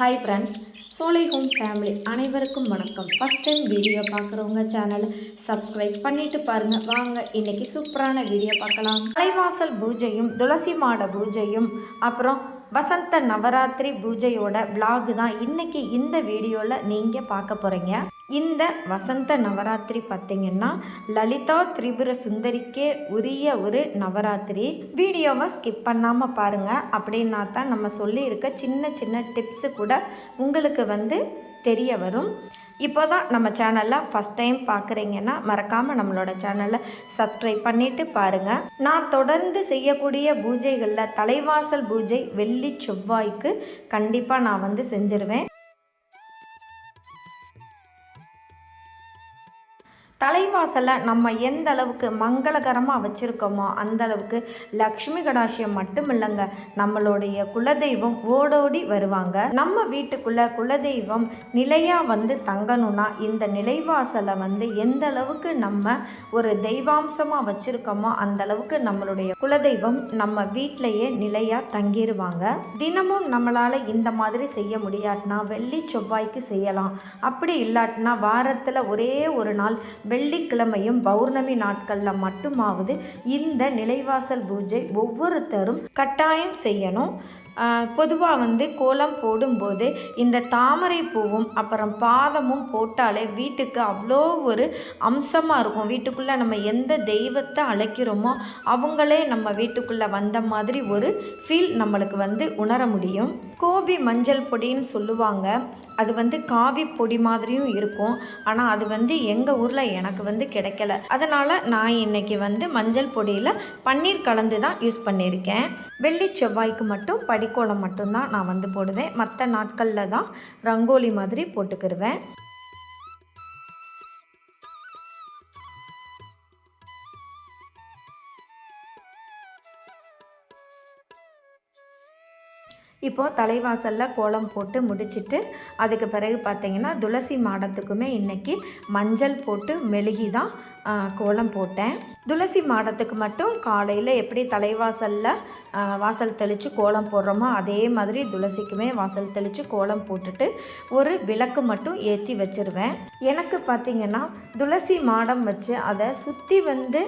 Hi friends Solai home family அனைவருக்கும் வணக்கம். First time video பார்க்குறவங்க சேனலை சப்ஸ்கிரைப் பண்ணிட்டு பாருங்கள் வாங்க இன்றைக்கி சூப்பரான வீடியோ பார்க்கலாம். தலைவாசல் பூஜையும் துளசி மாட பூஜையும் அப்புறம் வசந்த நவராத்திரி பூஜையோட vlog தான் இன்றைக்கி இந்த வீடியோவில் நீங்கள் பார்க்க போகிறீங்க இந்த வசந்த நவராத்திரி பார்த்தீங்கன்னா லலிதா திரிபுர சுந்தரிக்கே உரிய ஒரு நவராத்திரி. வீடியோவை ஸ்கிப் பண்ணாமல் பாருங்கள் அப்படின்னா தான் நம்ம சொல்லியிருக்க சின்ன சின்ன டிப்ஸு கூட உங்களுக்கு வந்து தெரிய வரும். இப்போ தான் நம்ம சேனலில் ஃபஸ்ட் டைம் பார்க்குறீங்கன்னா மறக்காமல் நம்மளோட சேனலை சப்ஸ்கிரைப் பண்ணிவிட்டு பாருங்கள் நான் தொடர்ந்து செய்யக்கூடிய பூஜைகளில் தலைவாசல் பூஜை வெள்ளி செவ்வாய்க்கு கண்டிப்பாக நான் வந்து செஞ்சிருவேன். தலைவாசலை நம்ம எந்த அளவுக்கு மங்களகரமாக வச்சுருக்கோமோ அந்த அளவுக்கு லக்ஷ்மி கடாசியம் மட்டும் இல்லைங்க நம்மளுடைய குலதெய்வம் ஓடோடி வருவாங்க. நம்ம வீட்டுக்குள்ள குலதெய்வம் நிலையாக வந்து தங்கணும்னா இந்த நிலைவாசலை வந்து எந்த அளவுக்கு நம்ம ஒரு தெய்வாம்சமாக வச்சுருக்கோமோ அந்த அளவுக்கு நம்மளுடைய குலதெய்வம் நம்ம வீட்டிலையே நிலையாக தங்கிடுவாங்க தினமும் நம்மளால் இந்த மாதிரி செய்ய முடியாட்டினா வெள்ளி செவ்வாய்க்கு செய்யலாம். அப்படி இல்லாட்டினா வாரத்தில் ஒரே ஒரு நாள் வெள்ளிக்கிழமையும் பௌர்ணமி நாட்களில் மட்டுமாவது இந்த நிலைவாசல் பூஜை ஒவ்வொருத்தரும் கட்டாயம் செய்யணும். பொதுவாக வந்து கோலம் போடும்போது இந்த தாமரை பூவும் அப்புறம் பாதமும் போட்டாலே வீட்டுக்கு அவ்வளோ ஒரு அம்சமாக இருக்கும். வீட்டுக்குள்ளே நம்ம எந்த தெய்வத்தை அழைக்கிறோமோ அவங்களே நம்ம வீட்டுக்குள்ளே வந்த மாதிரி ஒரு ஃபீல் நம்மளுக்கு வந்து உணர முடியும். கோபி மஞ்சள் பொடின்னு சொல்லுவாங்க. அது வந்து காவி பொடி மாதிரியும் இருக்கும். ஆனால் அது வந்து எங்கள் ஊரில் எனக்கு வந்து கிடைக்கல. அதனால் நான் இன்றைக்கி வந்து மஞ்சள் பொடியில் பன்னீர் கலந்து தான் யூஸ் பண்ணியிருக்கேன். வெள்ளி செவ்வாய்க்கு மட்டும் படிக்கோலம் மட்டும்தான் நான் வந்து போடுவேன். மற்ற நாட்களில் தான் ரங்கோலி மாதிரி போட்டுக்கிருவேன். இப்போது தலைவாசலில் கோலம் போட்டு முடிச்சிட்டு அதுக்கு பிறகு பார்த்திங்கன்னா துளசி மாடத்துக்குமே இன்றைக்கி மஞ்சள் போட்டு மெழுகி தான் கோலம் போட்டேன். துளசி மாடத்துக்கு மட்டும் காலையில் எப்படி தலைவாசலில் வாசல் தெளித்து கோலம் போடுறோமோ அதே மாதிரி துளசிக்குமே வாசல் தெளித்து கோலம் போட்டுட்டு ஒரு விளக்கு மட்டும் ஏற்றி வச்சுருவேன். எனக்கு பார்த்திங்கன்னா துளசி மாடம் வச்சு அதை சுற்றி வந்து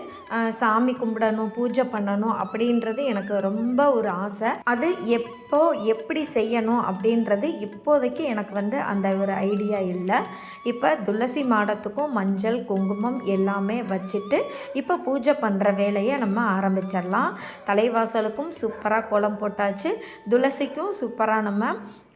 சாமி கும்பிடணும் பூஜை பண்ணணும் அப்படின்றது எனக்கு ரொம்ப ஒரு ஆசை. அது எப்போ எப்படி செய்யணும் அப்படின்றது இப்போதைக்கு எனக்கு வந்து அந்த ஒரு ஐடியா இல்லை. இப்போ துளசி மாடத்துக்கும் மஞ்சள் குங்குமம் எல்லாமே வச்சுட்டு இப்போ பூஜை பண்ணுற வேலையை நம்ம ஆரம்பிச்சிடலாம். தலைவாசலுக்கும் சூப்பராக கோலம் போட்டாச்சு. துளசிக்கும் சூப்பராக நம்ம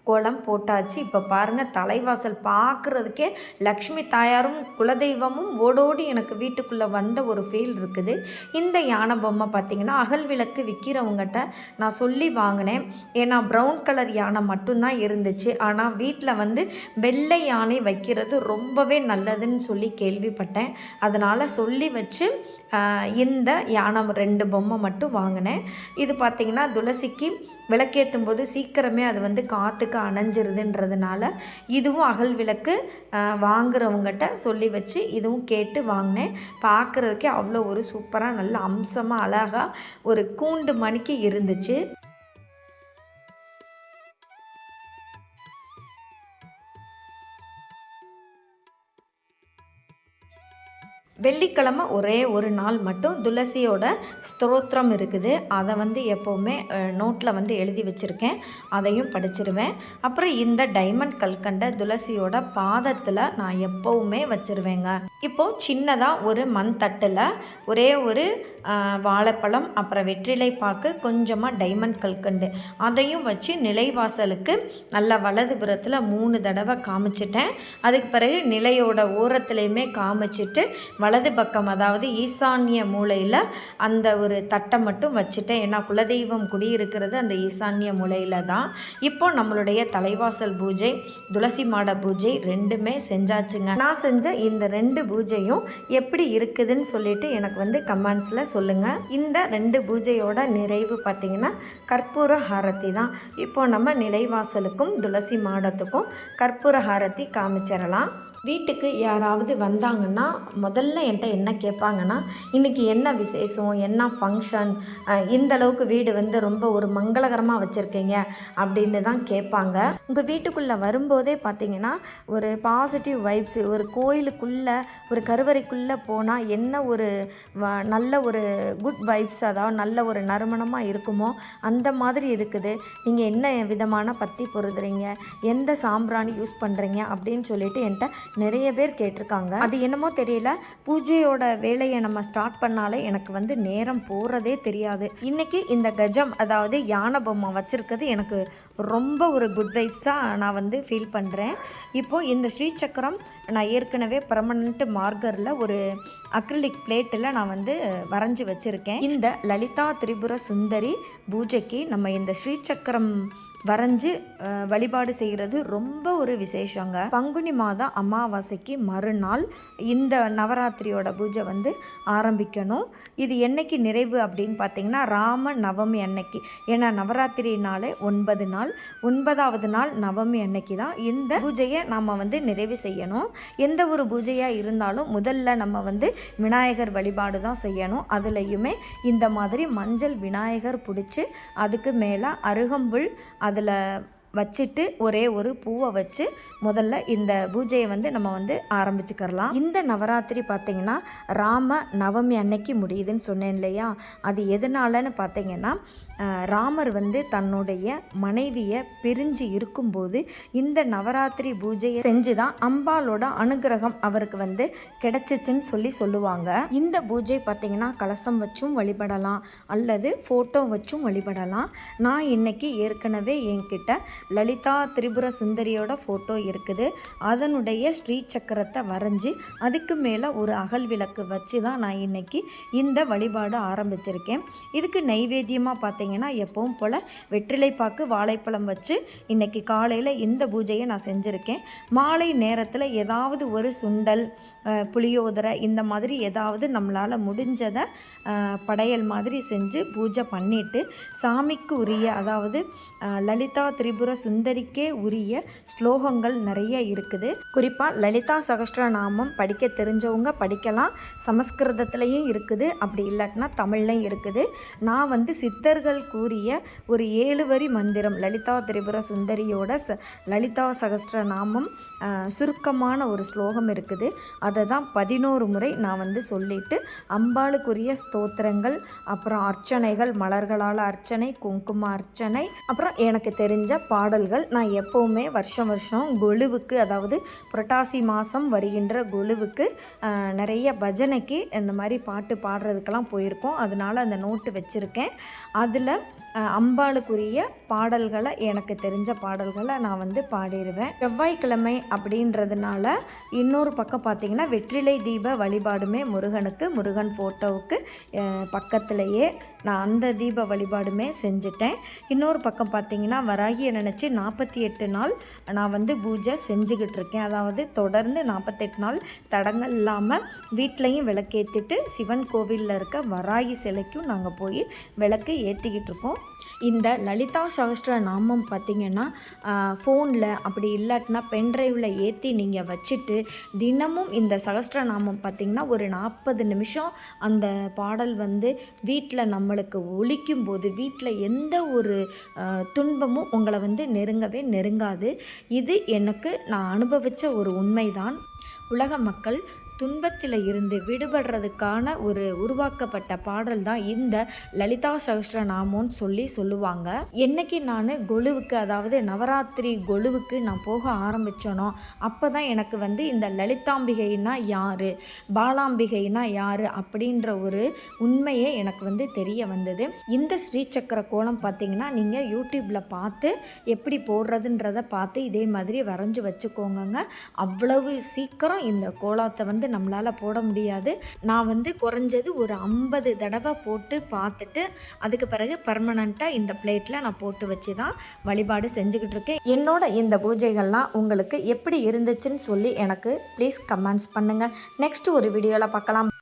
கோலம் போட்டாச்சு. இப்போ பாருங்கள் தலைவாசல் பார்க்குறதுக்கே லக்ஷ்மி தாயாரும் குலதெய்வமும் ஓடோடி எனக்கு வீட்டுக்குள்ளே வந்த ஒரு ஃபீல் இருக்குது. இந்த யானை பொம்மை பார்த்திங்கன்னா அகல் விளக்கு விற்கிறவங்ககிட்ட நான் சொல்லி வாங்கினேன். ஏன்னா ப்ரௌன் கலர் யானை மட்டும்தான் இருந்துச்சு. ஆனால் வீட்டில் வந்து வெள்ளை யானை வைக்கிறது ரொம்பவே நல்லதுன்னு சொல்லி கேள்விப்பட்டேன். அதனால் சொல்லி வச்சு இந்த யானை ரெண்டு பொம்மை மட்டும் வாங்கினேன். இது பார்த்திங்கன்னா துளசிக்கு விளக்கேற்றும் போது சீக்கிரமே அது வந்து காற்றுக்கு அணைஞ்சிருதுன்றதுனால இதுவும் அகல் விளக்கு வாங்குறவங்ககிட்ட சொல்லி வச்சு இதுவும் கேட்டு வாங்கினேன். பார்க்குறதுக்கே அவ்வளோ ஒரு சூப்பராக நல்ல அம்சமாக அழகாக ஒரு கூண்டு மணிக்கு இருந்துச்சு. வெள்ளிக்கிழமை ஒரே ஒரு நாள் மட்டும் துளசியோட ஸ்தோத்திரம் இருக்குது. அதை வந்து எப்போவுமே நோட்டில் வந்து எழுதி வச்சுருக்கேன். அதையும் படிச்சிருவேன். அப்புறம் இந்த டைமண்ட் கல்கண்ட துளசியோட பாதத்தில் நான் எப்போவுமே வச்சுருவேங்க. இப்போது சின்னதாக ஒரு மண் தட்டில் ஒரே ஒரு வாழைப்பழம் அப்புறம் வெற்றிலை பாக்கு கொஞ்சமாக டைமண்ட் கல்கண்டு. அதையும் வச்சு நிலைவாசலுக்கு நல்லா வலதுபுறத்தில் மூணு தடவை காமிச்சிட்டேன். அதுக்கு பிறகு நிலையோட ஓரத்துலேயுமே காமிச்சிட்டு வலது பக்கம் அதாவது ஈசான்ய மூலையில் அந்த ஒரு தட்டை மட்டும் வச்சுட்டேன். ஏன்னா குலதெய்வம் குடியிருக்கிறது அந்த ஈசான்ய மூலையில் தான். இப்போ நம்மளுடைய தலைவாசல் பூஜை துளசி மாட பூஜை ரெண்டுமே செஞ்சாச்சுங்க. நான் செஞ்ச இந்த ரெண்டு பூஜையும் எப்படி இருக்குதுன்னு சொல்லிட்டு எனக்கு வந்து கமெண்ட்ஸில் சொல்லுங்கள் இந்த ரெண்டு பூஜையோட நிறைவு பார்த்தீங்கன்னா கற்பூர ஹாரத்தி தான். இப்போ நம்ம நிலைவாசலுக்கும் துளசி மாடத்துக்கும் கற்பூர ஹாரத்தி காமிச்சிடலாம். வீட்டுக்கு யாராவது வந்தாங்கன்னா முதல்ல என்கிட்ட என்ன கேட்பாங்கன்னா இன்றைக்கி என்ன விசேஷம் என்ன ஃபங்க்ஷன் இந்த அளவுக்கு வீடு வந்து ரொம்ப ஒரு மங்களகரமாக வச்சுருக்கீங்க அப்படின்னு தான் கேட்பாங்க. உங்கள் வீட்டுக்குள்ளே வரும்போதே பார்த்தீங்கன்னா ஒரு பாசிட்டிவ் வைப்ஸு ஒரு கோயிலுக்குள்ளே ஒரு கருவறைக்குள்ளே போனால் என்ன ஒரு வ- நல்ல ஒரு குட் வைப்ஸ் அதாவது நல்ல ஒரு நறுமணமாக இருக்குமோ அந்த மாதிரி இருக்குது. நீங்கள் என்ன விதமான பத்தி பொருதுறீங்க எந்த சாம்பிராணி யூஸ் பண்ணுறீங்க அப்படின்னு சொல்லிட்டு என்கிட்ட நிறைய பேர் கேட்டிருக்காங்க. அது என்னமோ தெரியல. பூஜையோட வேலையை நம்ம ஸ்டார்ட் பண்ணாலே எனக்கு வந்து நேரம் போகிறதே தெரியாது. இன்னைக்கு இந்த கஜம் அதாவது யானை பொம்மை வச்சுருக்கிறது எனக்கு ரொம்ப ஒரு குட் வைப்ஸாக நான் வந்து ஃபீல் பண்ணுறேன் இப்போது இந்த ஸ்ரீசக்கரம் நான் ஏற்கனவே பர்மனண்ட் மார்க்கரில் ஒரு அக்ரிலிக் பிளேட்டில் நான் வந்து வரைஞ்சி வச்சுருக்கேன். இந்த லலிதா திரிபுர சுந்தரி பூஜைக்கு நம்ம இந்த ஸ்ரீசக்கரம் வரைஞ்சு வழிபாடு செய்கிறது ரொம்ப ஒரு விசேஷங்க. பங்குனி மாதம் அமாவாசைக்கு மறுநாள் இந்த நவராத்திரியோட பூஜை வந்து ஆரம்பிக்கணும். இது என்னைக்கு நிறைவு அப்படின்னு பார்த்தீங்கன்னா ராம நவமி அன்னைக்கு. ஏன்னா நவராத்திரினாலே ஒன்பது நாள். ஒன்பதாவது நாள் நவமி அன்னைக்கு தான் இந்த பூஜையை நம்ம வந்து நிறைவு செய்யணும். எந்த ஒரு பூஜையாக இருந்தாலும் முதல்ல நம்ம வந்து விநாயகர் வழிபாடு தான் செய்யணும். அதுலேயுமே இந்த மாதிரி மஞ்சள் விநாயகர் பிடிச்சி அதுக்கு மேலே அருகம்புல் அது அதில் வச்சுட்டு ஒரே ஒரு பூவை வச்சு முதல்ல இந்த பூஜையை வந்து நம்ம வந்து ஆரம்பிச்சுக்கிறலாம். இந்த நவராத்திரி பார்த்திங்கன்னா ராம நவமி அன்னைக்கு முடியுதுன்னு சொன்னேன் இல்லையா? அது எதனாலன்னு பார்த்தீங்கன்னா ராமர் வந்து தன்னுடைய மனைவியை பிரிஞ்சு இருக்கும்போது இந்த நவராத்திரி பூஜையை செஞ்சு தான் அம்பாலோட அனுகிரகம் அவருக்கு வந்து கிடச்சிச்சின்னு சொல்லி சொல்லுவாங்க. இந்த பூஜை பார்த்திங்கன்னா கலசம் வச்சும் வழிபடலாம் அல்லது ஃபோட்டோ வச்சும் வழிபடலாம். நான் இன்றைக்கி ஏற்கனவே என்கிட்ட லலிதா திரிபுர சுந்தரியோட ஃபோட்டோ இருக்குது. அதனுடைய ஸ்ரீ சக்கரத்தை வரைஞ்சி அதுக்கு மேலே ஒரு அகல் விளக்கு வச்சு தான் நான் இன்னைக்கு இந்த வழிபாடு ஆரம்பிச்சிருக்கேன். இதுக்கு நைவேத்தியமாக பார்த்தீங்கன்னா எப்பவும் போல் வெற்றிலைப்பாக்கு வாழைப்பழம் வச்சு இன்னைக்கு காலையில் இந்த பூஜையை நான் செஞ்சுருக்கேன். மாலை நேரத்தில் ஏதாவது ஒரு சுண்டல் புளியோதரை இந்த மாதிரி ஏதாவது நம்மளால் முடிஞ்சதை படையல் மாதிரி செஞ்சு பூஜை பண்ணிட்டு சாமிக்கு உரிய அதாவது லலிதா திரிபுர சுந்தரிக்கே உரிய ஸ்லோகங்கள் நிறைய இருக்குது. குறிப்பாக லலிதா சகஸ்ரநாமம் படிக்க தெரிஞ்சவங்க படிக்கலாம். சமஸ்கிருதத்துலேயும் இருக்குது. அப்படி இல்லாட்டினா தமிழ்லையும் இருக்குது. நான் வந்து சித்தர்கள் கூறிய ஒரு ஏழு வரி மந்திரம் லலிதா திரிபுர சுந்தரியோட ச லலிதா சகஸ்ரநாமம் சுருக்கமான ஒரு ஸ்லோகம் இருக்குது. அதை தான் பதினோரு முறை நான் வந்து சொல்லிட்டு அம்பாளுக்குரிய ஸ்தோத்திரங்கள் அப்புறம் அர்ச்சனைகள் மலர்களால் அர்ச்சனை குங்கும அர்ச்சனை அப்புறம் எனக்கு தெரிஞ்ச பா பாடல்கள். நான் எப்போவுமே வருஷம் வருஷம் கொலுவுக்கு அதாவது புரட்டாசி மாதம் வருகின்ற கொலுவுக்கு நிறைய பஜனைக்கு இந்த மாதிரி பாட்டு பாடுறதுக்கெல்லாம் போயிருக்கோம் அதனால அந்த நோட்டு வச்சுருக்கேன். அதில் அம்பாளுக்குரிய பாடல்களை எனக்கு தெரிஞ்ச பாடல்களை நான் வந்து பாடிடுவேன் செவ்வாய்க்கிழமை அப்படின்றதுனால இன்னொரு பக்கம் பார்த்திங்கன்னா வெற்றிலை தீப வழிபாடுமே முருகனுக்கு முருகன் ஃபோட்டோவுக்கு பக்கத்துலேயே நான் அந்த தீப வழிபாடுமே செஞ்சுட்டேன். இன்னொரு பக்கம் பார்த்திங்கன்னா வராகி வராகியை நினச்சி நாற்பத்தி எட்டு நாள் நான் வந்து பூஜை செஞ்சுக்கிட்டு இருக்கேன் அதாவது தொடர்ந்து நாற்பத்தெட்டு நாள் தடங்கள் இல்லாமல் வீட்லேயும் விளக்கேற்றிட்டு சிவன் கோவிலில் இருக்க வராகி சிலைக்கும் நாங்கள் போய் விளக்கு ஏற்றிக்கிட்டு இருக்கோம் இந்த லலிதா சகஸ்திர நாமம் பார்த்தீங்கன்னா ஃபோனில் அப்படி இல்லாட்டினா பென்ட்ரைவில் ஏற்றி நீங்கள் வச்சுட்டு தினமும் இந்த சகஸ்திர நாமம் பார்த்தீங்கன்னா ஒரு நாற்பது நிமிஷம் அந்த பாடல் வந்து வீட்டில் நம்மளுக்கு ஒழிக்கும் போது வீட்டில் எந்த ஒரு துன்பமும் உங்களை வந்து நெருங்கவே நெருங்காது. இது எனக்கு நான் அனுபவித்த ஒரு உண்மைதான். உலக மக்கள் துன்பத்தில் இருந்து விடுபடுறதுக்கான ஒரு உருவாக்கப்பட்ட பாடல் தான் இந்த லலிதா சகஸ்ரநாமம்னு சொல்லி சொல்லுவாங்க. என்னைக்கு நான் கொலுவுக்கு அதாவது நவராத்திரி கொலுவுக்கு நான் போக ஆரம்பித்தனோ அப்போ தான் எனக்கு வந்து இந்த லலிதாம்பிகைனா யார் பாலாம்பிகைனா யார் அப்படின்ற ஒரு உண்மையே எனக்கு வந்து தெரிய வந்தது. இந்த ஸ்ரீசக்கர கோலம் பார்த்தீங்கன்னா நீங்கள் யூடியூப்பில் பார்த்து எப்படி போடுறதுன்றதை பார்த்து இதே மாதிரி வரைஞ்சி வச்சுக்கோங்க அவ்வளவு சீக்கிரம் இந்த கோலத்தை வந்து வந்து நம்மளால் போட முடியாது. நான் வந்து குறைஞ்சது ஒரு ஐம்பது தடவை போட்டு பார்த்துட்டு அதுக்கு பிறகு பர்மனண்ட்டாக இந்த பிளேட்டில் நான் போட்டு வச்சு தான் வழிபாடு செஞ்சுக்கிட்டு இருக்கேன். என்னோட இந்த பூஜைகள்லாம் உங்களுக்கு எப்படி இருந்துச்சுன்னு சொல்லி எனக்கு ப்ளீஸ் கமெண்ட்ஸ் பண்ணுங்கள் நெக்ஸ்ட் ஒரு வீடியோவில் பார்க்கலாம்.